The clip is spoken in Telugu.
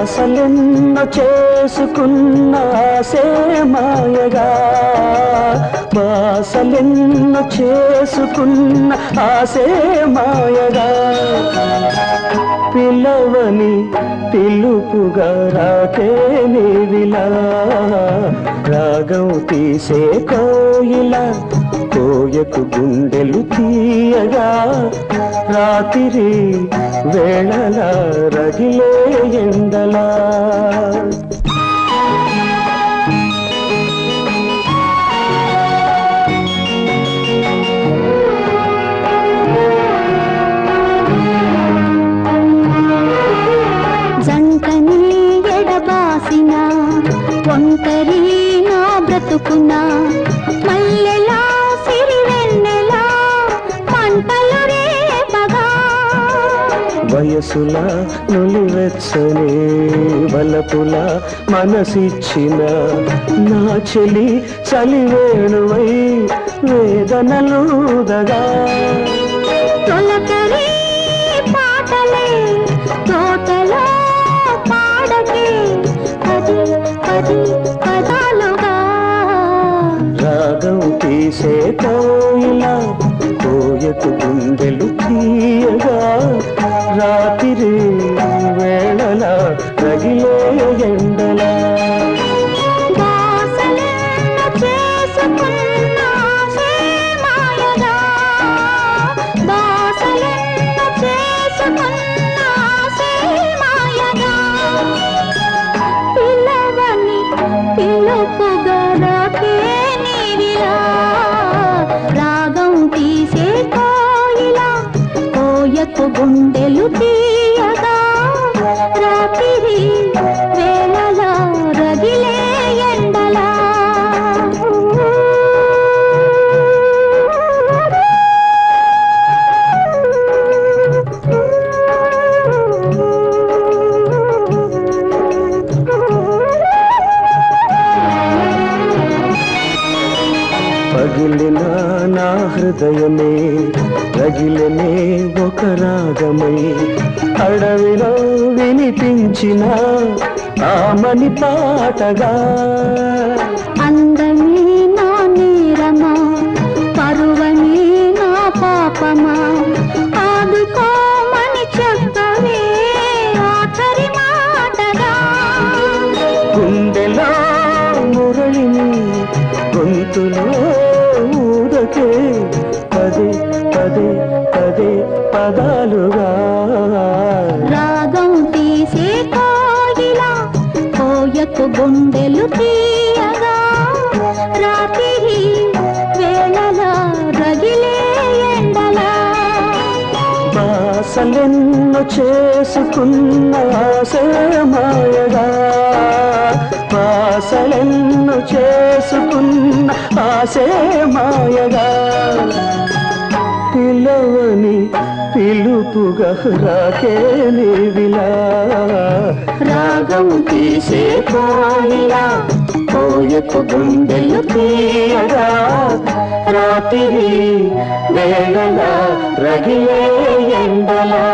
ఆశలెన్న చేసుకున్న ఆశే మాయగా. ఆశలెన్న చేసుకున్న ఆశే మాయగా. పిలవని పిలుపుగా రాకే నీవిలా. రాగం తీసే కోయిల కోయకు గుండెలు తీయగా. రాత్రి వేళల రగిలే ఎండలా. బ్రతుకున మల్లెలా సిరివెన్నెలా మంటలు రేపగా వయసుల నులివెచ్చని వలపుల మనసిచ్చిన నా చెలి చలివేణువై వేదనలుదగా రాగం తీసే కోయిలా కోయకు గుండెలు తీయగా రాత్రి వేళల రగిలే ఎండలా. చేసుకున్న గుండెలు తీ పగిలిన నా హృదయమే రగిలనే ఒక రాగమై అడవిలో వినిపించిన ఆమని పాటగా. అందమే నా నేరమా పరువమే నా పాపమా ఆదుకోమని చెప్పవే ఆఖరి మాటగా. గుండెలో మురళిని గొంతులో బాసలెన్నో చేసుకున్న ఆశే మాయగా. చేసుకున్న ఆశమాయగా పిలవని పిలుపుగా రాకే నీవిలా. రాగం తీసే కోయిలా కోయకు గుండెలు తీయగా రాత్రి వేళలా రగిలే ఎండలా.